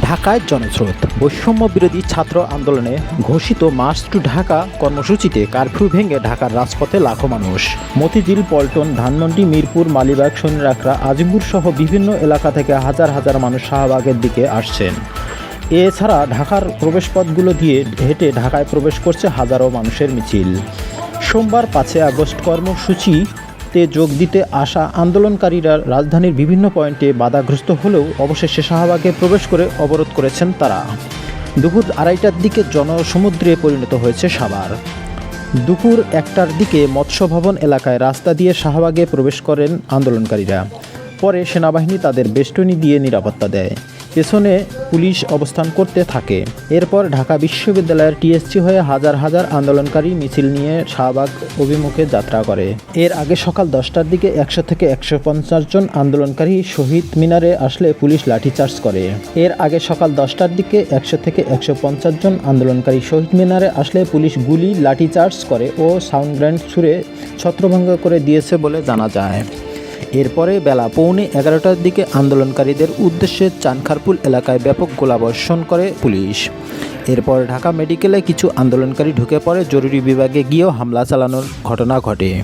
ঢাকায় জনস্রোত। বৈষম্য বিরোধী ছাত্র আন্দোলনে ঘোষিত মার্চ টু ঢাকা কর্মসূচিতে কারফিউ ভেঙে ঢাকার রাজপথে লাখো মানুষ। মতিঝিল, পল্টন, ধানমন্ডি, মিরপুর, মালিবাগ শনিরাকড়া আজিমপুর সহ বিভিন্ন এলাকা থেকে হাজার হাজার মানুষ শাহবাগের দিকে আসছেন। এছাড়া ঢাকার প্রবেশপথগুলো দিয়ে হেঁটে ঢাকায় প্রবেশ করছে হাজারো মানুষের মিছিল। সোমবার পাঁচই আগস্ট কর্মসূচিতে যোগ দিতে আসা আন্দোলনকারীরা রাজধানীর বিভিন্ন পয়েন্টে বাধাগ্রস্ত হলেও অবশেষে শাহবাগে প্রবেশ করে অবরোধ করেছেন তারা। দুপুর আড়াইটার দিকে জনসমুদ্রে পরিণত হয়েছে সাভার। দুপুর একটার দিকে মৎস্য ভবন এলাকায় রাস্তা দিয়ে শাহবাগে প্রবেশ করেন আন্দোলনকারীরা। পরে সেনাবাহিনী তাদের বেষ্টনী দিয়ে নিরাপত্তা দেয়। পেছনে পুলিশ অবস্থান করতে থাকে। এরপর ঢাকা বিশ্ববিদ্যালয়ের টিএসসি হয়ে হাজার হাজার আন্দোলনকারী মিছিল নিয়ে শাহবাগ অভিমুখে যাত্রা করে। এর আগে সকাল দশটার দিকে একশো থেকে একশো পঞ্চাশ জন আন্দোলনকারী শহীদ মিনারে আসলে পুলিশ লাঠিচার্জ করে। এর আগে সকাল দশটার দিকে একশো থেকে একশো পঞ্চাশ জন আন্দোলনকারী শহীদ মিনারে আসলে পুলিশ গুলি, লাঠিচার্জ করে ও সাউন্ড গ্র্যান্ড ছুড়ে ছত্রভঙ্গ করে দিয়েছে বলে জানা যায়। এরপরে বেলা পৌনে এগারোটার দিকে আন্দোলনকারীদের উদ্দেশ্যে চানখারপুল এলাকায় ব্যাপক গোলাবর্ষণ করে পুলিশ। এরপর ঢাকা মেডিকেলে কিছু আন্দোলনকারী ঢুকে পড়ে জরুরি বিভাগে গিয়েও হামলা চালানোর ঘটনা ঘটে।